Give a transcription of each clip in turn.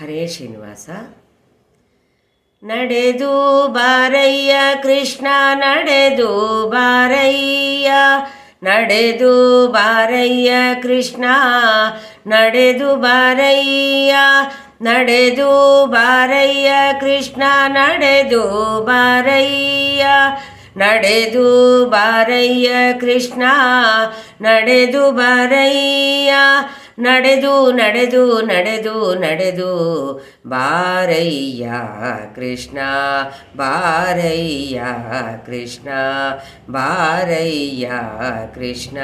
ಹರೇ ಶ್ರೀನಿವಾಸ. ನಡೆದು ಬಾರಯ್ಯ, ಕೃಷ್ಣ ನಡೆದು ಬಾರಯ್ಯ. ನಡೆದು ಬಾರಯ್ಯ, ಕೃಷ್ಣ ನಡೆದು ಬಾರಯ್ಯ. ನಡೆದು ಬಾರಯ್ಯ, ಕೃಷ್ಣ ನಡೆದು ಬಾರಯ್ಯ. ನಡೆದು ಬಾರಯ್ಯ, ಕೃಷ್ಣ ನಡೆದು ಬಾರಯ್ಯ. ನಡೆದು ನಡೆದು ನಡೆದು ನಡೆದು. ಬಾರಯ್ಯ ಕೃಷ್ಣ ಬಾರಯ್ಯ ಕೃಷ್ಣ ಬಾರಯ್ಯ ಕೃಷ್ಣ.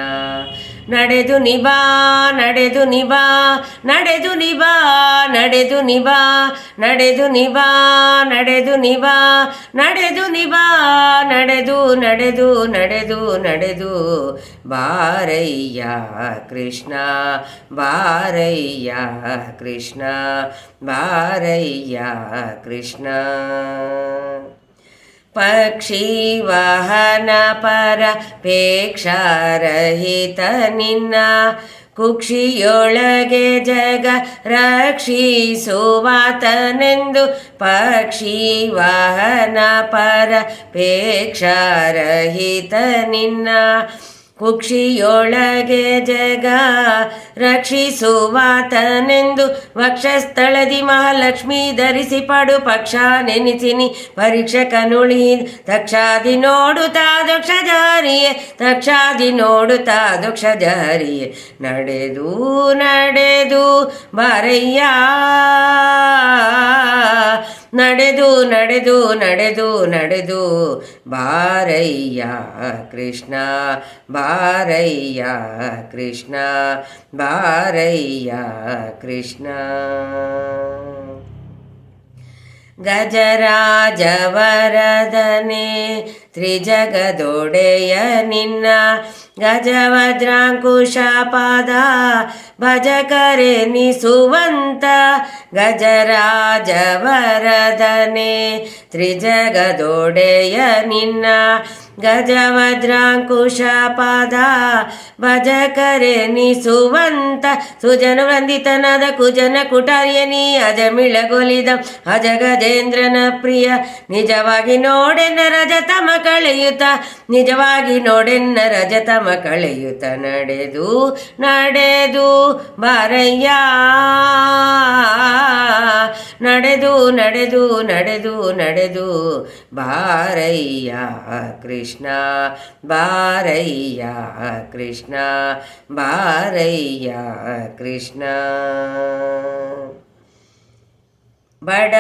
ನಡೆದು ನಿಬಾ ನಡೆದು ನಿಬಾ ನಡೆದು ನಿಬಾ ನಡೆದು ನಿಬಾ ನಡೆದು ನಿಬಾ ನಡೆದು ನಿಬಾ ನಡೆದು ನಿಬಾ ನಡೆದು ನಡೆದು ನಡೆದು ನಡೆದು. ಬಾರಯ್ಯ ಕೃಷ್ಣ ಬಾರಯ್ಯ, ಕೃಷ್ಣ ಬಾರಯ್ಯ, ಕೃಷ್ಣ. ಪಕ್ಷಿ ವಾಹನ ಪರ ಪೇಕ್ಷಾರಹಿತ ನಿನ್ನ ಕುಕ್ಷಿಯೊಳಗೆ ಜಗ ರಕ್ಷಿಸುವಾತನೆಂದು ಪಕ್ಷಿ ವಾಹನ ಪರ ಪೇಕ್ಷಾರಹಿತ ನಿನ್ನ ಕುಕ್ಷಿಯೊಳಗೆ ಜಗ ರಕ್ಷಿಸುವಾತನೆಂದು ವಕ್ಷಸ್ಥಳದಿ ಮಹಾಲಕ್ಷ್ಮಿ ಧರಿಸಿ ಪಡು ಪಕ್ಷ ನೆನೆಸಿನಿ. ಪರೀಕ್ಷಕನುಳಿ ತಕ್ಷಾದಿ ನೋಡುತ್ತಾ ದಕ್ಷ ಜಾರಿಯೇ, ತಕ್ಷಾದಿ ನೋಡುತ್ತಾ ದಕ್ಷ ಜಾರಿಯೇ. ನಡೆದು ನಡೆದು ಬಾರಯ್ಯ. ನಡೆದು ನಡೆದು ನಡೆದು ನಡೆದು. ಬಾರಯ್ಯ ಕೃಷ್ಣ ಬಾರಯ್ಯ ಕೃಷ್ಣ ಬಾರಯ್ಯ ಕೃಷ್ಣ. ಗಜರಾಜವರದನೆ ತ್ರಿಜಗದೊಡೆಯ ನಿನ್ನ ಗಜವಜ್ರಾಂಕುಶ ಪಾದ ಭಜಕರೆ ನಿಸುವಂತ ಗಜರಾಜವರದನೆ. ತ್ರಿಜಗದೊಡೆಯ ನಿನ್ನ ಗಜವಜ್ರಾಂಕುಶ ಪಾದ ಭಜ ಕರೆನಿಸುವಂತ ಸುಜನ ವಂದಿತನಾದ ಕುಜನ ಕುಟಾರ್ಯನಿ ಅಜಮಿಳಗೊಲಿದ ಅಜ ಗಜೇಂದ್ರನ ಪ್ರಿಯ. ನಿಜವಾಗಿ ನೋಡೆನ್ನ ರಜತಮ ಕಳೆಯುತ್ತ, ನಿಜವಾಗಿ ನೋಡೆನ್ನ ರಜತಮ ಕಳೆಯುತ್ತ ನಡೆದು ನಡೆದು ಬಾರಯ್ಯ. ನಡೆದು ನಡೆದು ನಡೆದು ನಡೆದು ಬಾರಯ್ಯ ಕೃಷ್ಣ ಬಾರಯ್ಯ ಕೃಷ್ಣ ಬಾರಯ್ಯ ಕೃಷ್ಣ. ಬಡ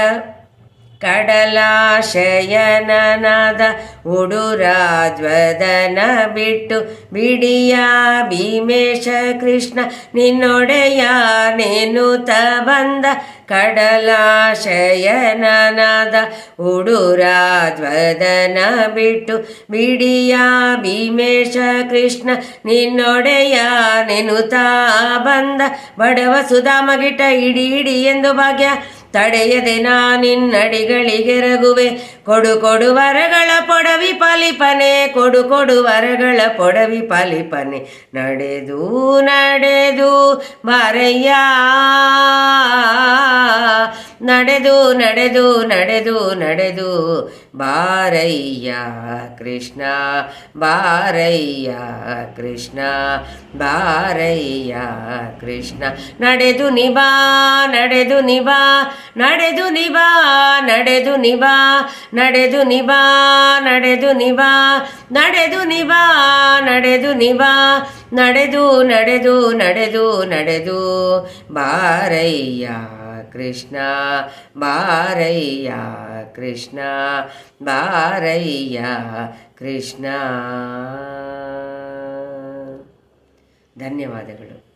ಕಡಲಾಶಯನನಾದ ಉಡುರಾಜ್ವದನ ಬಿಟ್ಟು, ಬಿಡಿಯ ಭೀಮೇಶ ಕೃಷ್ಣ, ನಿನ್ನೊಡೆಯ ನೇನುತ ಬಂದ? ಕಡಲಾಶಯನನಾದ ಉಡುರಾಜ್ವದನ ಬಿಟ್ಟು, ಬಿಡಿಯ ಭೀಮೇಶ ಕೃಷ್ಣ, ನಿನ್ನೊಡೆಯ ನೆನುತಾ ಬಂದ? ಬಡವ ಸುಧಾಮಗಿಟ ಇಡಿ ಇಡಿ ಎಂದು ಭಾಗ್ಯ ತಡೆಯದೆ ನಾನಿನ್ನಡಿಗಳಿಗೆರಗುವೆ ಕೊಡು ಕೊಡು ವರಗಳ ಪೊಡವಿ ಪಾಲಿಪನೆ ಕೊಡು ಕೊಡು ವರಗಳ ಪೊಡವಿ ಪಾಲಿಪನೆ ನಡೆದು ನಡೆದು, ಬಾರಯ್ಯ. ನಡೆದು ನಡೆದು ನಡೆದು ನಡೆದು, ಬಾರಯ್ಯ ಕೃಷ್ಣ ಬಾರಯ್ಯ ಕೃಷ್ಣ ಬಾರಯ್ಯ ಕೃಷ್ಣ. ನಡೆದು ನಿಬಾ ನಡೆದು ನಿಬಾ ನಡೆದು ನಿಬಾ ನಡೆದು ನಿಬಾ ನಡೆದು ನಿಬಾ ನಡೆದು ನಿಬಾ ನಡೆದು ನಿಬಾ ನಡೆದು ನಿಬಾ, ನಡೆದು ನಡೆದು ನಡೆದು ನಡೆದು. ಬಾರಯ್ಯ ಕೃಷ್ಣ ಬಾರಯ್ಯ ಕೃಷ್ಣ ಬಾರಯ್ಯ ಕೃಷ್ಣ. ಧನ್ಯವಾದಗಳು.